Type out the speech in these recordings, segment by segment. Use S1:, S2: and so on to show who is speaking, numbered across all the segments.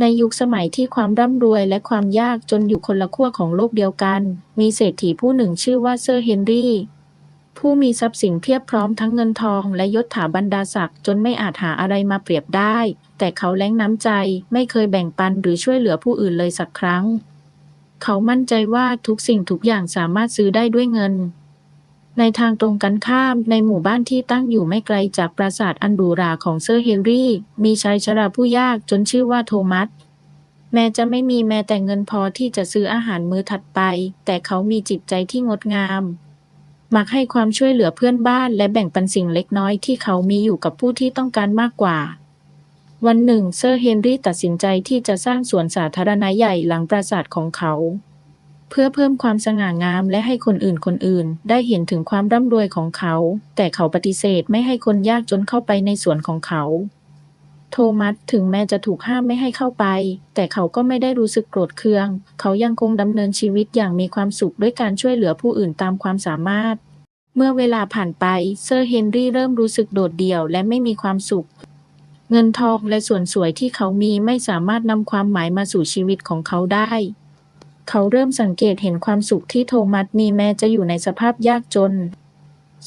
S1: ในยุคสมัยที่ความร่ำรวยและความยากจนอยู่คนละขั้วของโลกเดียวกัน มีเศรษฐีผู้หนึ่งชื่อว่าเซอร์เฮนรี่ ผู้มีทรัพย์สินเพียบพร้อมทั้งเงินทองและยศถาบรรดาศักดิ์จนไม่อาจหาอะไรมาเปรียบได้ แต่เขาแล้งน้ำใจไม่เคยแบ่งปันหรือช่วยเหลือผู้อื่นเลยสักครั้ง เขามั่นใจว่าทุกสิ่งทุกอย่างสามารถซื้อได้ด้วยเงิน ในทางตรงกันข้าม ในหมู่บ้านที่ตั้งอยู่ไม่ไกลจากปราสาทอันหรูราของเซอร์เฮนรี่ มีชายชราผู้ยากจนชื่อว่าโทมัส แม้จะไม่มีแม้แต่เงินพอที่จะซื้ออาหารมื้อถัดไป แต่เขามีจิตใจที่งดงาม มักให้ความช่วยเหลือเพื่อนบ้านและแบ่งปันสิ่งเล็กน้อยที่เขามีอยู่กับผู้ที่ต้องการมากกว่า วันหนึ่งเซอร์เฮนรี่ตัดสินใจที่จะสร้างสวนสาธารณะใหญ่หลังปราสาทของเขา พื่อเพิ่มความสง่างามและให้คนอื่นคนอื่น ได้เห็นถึงความร่ำรวยของเขา แต่เขาปฏิเสธไม่ให้คนยากจนเข้าไปในสวนของเขา โทมัสถึงแม้จะถูกห้ามไม่ให้เข้าไป แต่เขาก็ไม่ได้รู้สึกโกรธเคือง เขายังคงดำเนินชีวิตอย่างมีความสุขด้วยการช่วยเหลือผู้อื่นตามความสามารถ เมื่อเวลาผ่านไปเซอร์เฮนรี่เริ่มรู้สึกโดดเดี่ยวและไม่มีความสุข เงินทองและส่วนสวยที่เขามีไม่สามารถนำความหมายมาสู่ชีวิตของเขาได้ เขาเริ่มสังเกตเห็นความสุขที่โทมัสมีแม้จะอยู่ในสภาพยากจน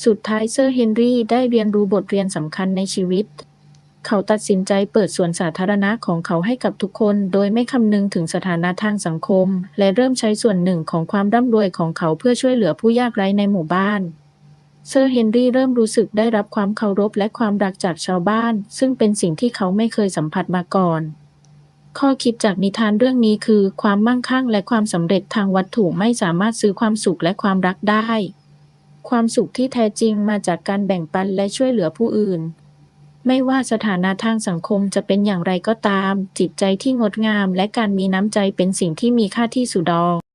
S1: สุดท้ายเซอร์เฮนรี่ได้เรียนรู้บทเรียนสำคัญในชีวิต เขาตัดสินใจเปิดสวนสาธารณะของเขาให้กับทุกคน โดยไม่คำนึงถึงสถานะทางสังคม และเริ่มใช้ส่วนหนึ่งของความร่ำรวยของเขาเพื่อช่วยเหลือผู้ยากไร้ในหมู่บ้านเซอร์เฮนรี่เริ่มรู้สึกได้รับความเคารพและความรักจากชาวบ้าน ซึ่งเป็นสิ่งที่เขาไม่เคยสัมผัสมาก่อน ข้อคิดจากนิทานเรื่องนี้คือ ความมั่งคั่งและความสำเร็จทางวัตถุไม่สามารถซื้อความสุขและความรักได้ ความสุขที่แท้จริงมาจากการแบ่งปันและช่วยเหลือผู้อื่น ไม่ว่าสถานะทางสังคมจะเป็นอย่างไรก็ตาม จิตใจที่งดงามและการมีน้ำใจเป็นสิ่งที่มีค่าที่สุดดอง